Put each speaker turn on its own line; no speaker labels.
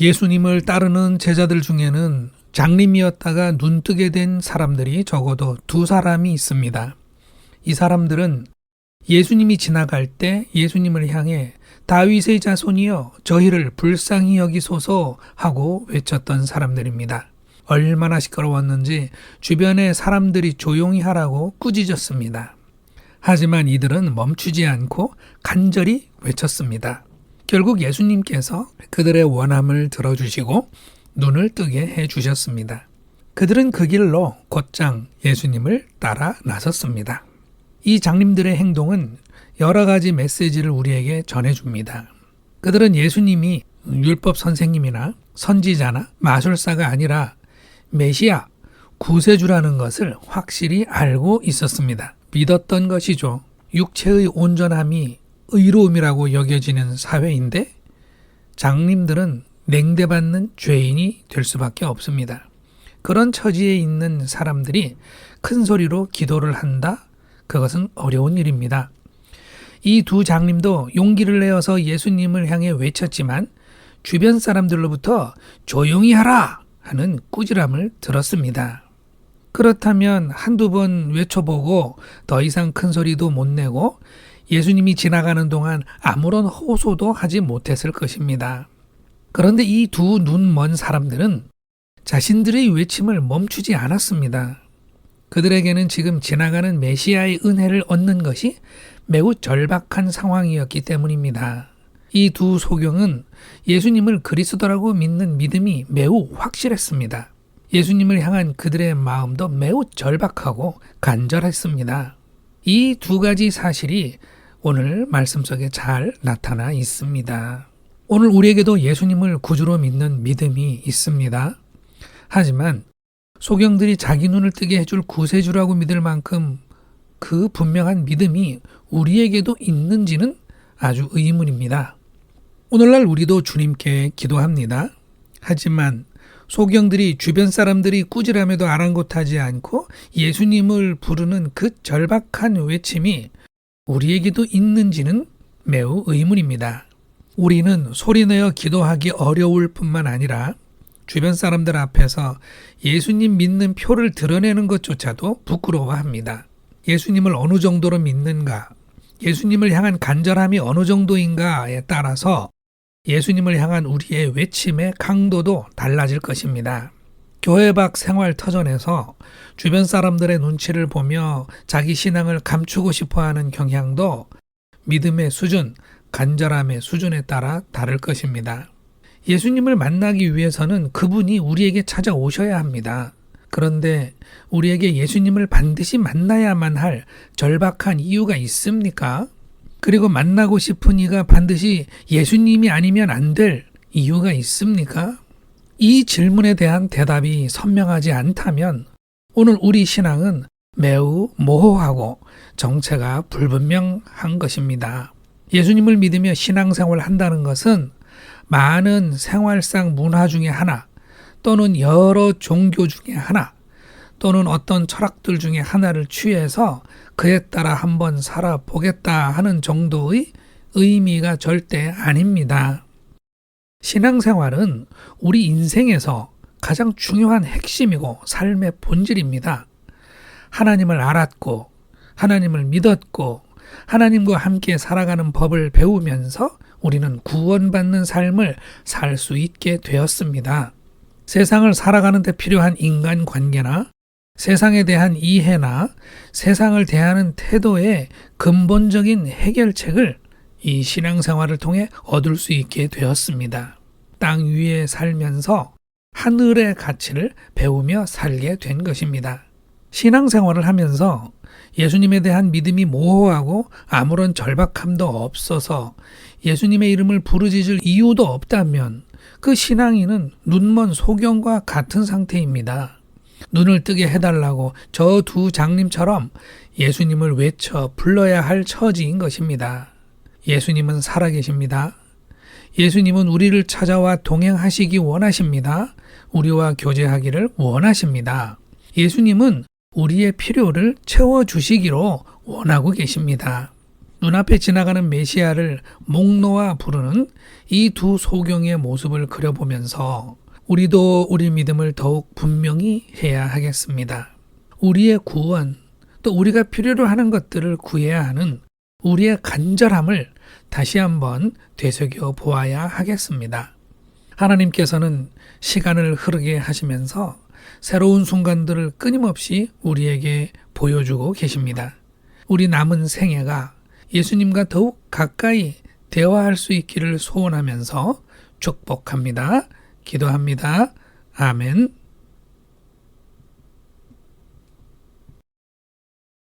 예수님을 따르는 제자들 중에는 장님이었다가 눈뜨게 된 사람들이 적어도 두 사람이 있습니다. 이 사람들은 예수님이 지나갈 때 예수님을 향해 다윗의 자손이여 저희를 불쌍히 여기소서 하고 외쳤던 사람들입니다. 얼마나 시끄러웠는지 주변의 사람들이 조용히 하라고 꾸짖었습니다. 하지만 이들은 멈추지 않고 간절히 외쳤습니다. 결국 예수님께서 그들의 원함을 들어주시고 눈을 뜨게 해 주셨습니다. 그들은 그 길로 곧장 예수님을 따라 나섰습니다. 이 장님들의 행동은 여러 가지 메시지를 우리에게 전해줍니다. 그들은 예수님이 율법 선생님이나 선지자나 마술사가 아니라 메시아, 구세주라는 것을 확실히 알고 있었습니다. 믿었던 것이죠. 육체의 온전함이 의로움이라고 여겨지는 사회인데 장님들은 냉대받는 죄인이 될 수밖에 없습니다. 그런 처지에 있는 사람들이 큰 소리로 기도를 한다? 그것은 어려운 일입니다. 이 두 장님도 용기를 내어서 예수님을 향해 외쳤지만 주변 사람들로부터 조용히 하라! 하는 꾸지람을 들었습니다. 그렇다면 한두 번 외쳐보고 더 이상 큰 소리도 못 내고 예수님이 지나가는 동안 아무런 호소도 하지 못했을 것입니다. 그런데 이 두 눈 먼 사람들은 자신들의 외침을 멈추지 않았습니다. 그들에게는 지금 지나가는 메시아의 은혜를 얻는 것이 매우 절박한 상황이었기 때문입니다. 이 두 소경은 예수님을 그리스도라고 믿는 믿음이 매우 확실했습니다. 예수님을 향한 그들의 마음도 매우 절박하고 간절했습니다. 이 두 가지 사실이 오늘 말씀 속에 잘 나타나 있습니다. 오늘 우리에게도 예수님을 구주로 믿는 믿음이 있습니다. 하지만 소경들이 자기 눈을 뜨게 해줄 구세주라고 믿을 만큼 그 분명한 믿음이 우리에게도 있는지는 아주 의문입니다. 오늘날 우리도 주님께 기도합니다. 하지만 소경들이 주변 사람들이 꾸지람에도 아랑곳하지 않고 예수님을 부르는 그 절박한 외침이 우리에게도 있는지는 매우 의문입니다. 우리는 소리내어 기도하기 어려울 뿐만 아니라 주변 사람들 앞에서 예수님 믿는 표를 드러내는 것조차도 부끄러워합니다. 예수님을 어느 정도로 믿는가, 예수님을 향한 간절함이 어느 정도인가에 따라서 예수님을 향한 우리의 외침의 강도도 달라질 것입니다. 교회 밖 생활 터전에서 주변 사람들의 눈치를 보며 자기 신앙을 감추고 싶어 하는 경향도 믿음의 수준, 간절함의 수준에 따라 다를 것입니다. 예수님을 만나기 위해서는 그분이 우리에게 찾아오셔야 합니다. 그런데 우리에게 예수님을 반드시 만나야만 할 절박한 이유가 있습니까? 그리고 만나고 싶은 이가 반드시 예수님이 아니면 안 될 이유가 있습니까? 이 질문에 대한 대답이 선명하지 않다면 오늘 우리 신앙은 매우 모호하고 정체가 불분명한 것입니다. 예수님을 믿으며 신앙생활을 한다는 것은 많은 생활상 문화 중에 하나 또는 여러 종교 중에 하나 또는 어떤 철학들 중에 하나를 취해서 그에 따라 한번 살아보겠다 하는 정도의 의미가 절대 아닙니다. 신앙생활은 우리 인생에서 가장 중요한 핵심이고 삶의 본질입니다. 하나님을 알았고, 하나님을 믿었고, 하나님과 함께 살아가는 법을 배우면서 우리는 구원받는 삶을 살 수 있게 되었습니다. 세상을 살아가는데 필요한 인간 관계나 세상에 대한 이해나 세상을 대하는 태도의 근본적인 해결책을 이 신앙생활을 통해 얻을 수 있게 되었습니다. 땅 위에 살면서 하늘의 가치를 배우며 살게 된 것입니다. 신앙생활을 하면서 예수님에 대한 믿음이 모호하고 아무런 절박함도 없어서 예수님의 이름을 부르짖을 이유도 없다면 그 신앙인은 눈먼 소경과 같은 상태입니다. 눈을 뜨게 해달라고 저 두 장님처럼 예수님을 외쳐 불러야 할 처지인 것입니다. 예수님은 살아계십니다. 예수님은 우리를 찾아와 동행하시기 원하십니다. 우리와 교제하기를 원하십니다. 예수님은 우리의 필요를 채워주시기로 원하고 계십니다. 눈앞에 지나가는 메시아를 목 놓아 부르는 이 두 소경의 모습을 그려보면서 우리도 우리 믿음을 더욱 분명히 해야 하겠습니다. 우리의 구원, 또 우리가 필요로 하는 것들을 구해야 하는 우리의 간절함을 다시 한번 되새겨 보아야 하겠습니다. 하나님께서는 시간을 흐르게 하시면서 새로운 순간들을 끊임없이 우리에게 보여주고 계십니다. 우리 남은 생애가 예수님과 더욱 가까이 대화할 수 있기를 소원하면서 축복합니다. 기도합니다. 아멘.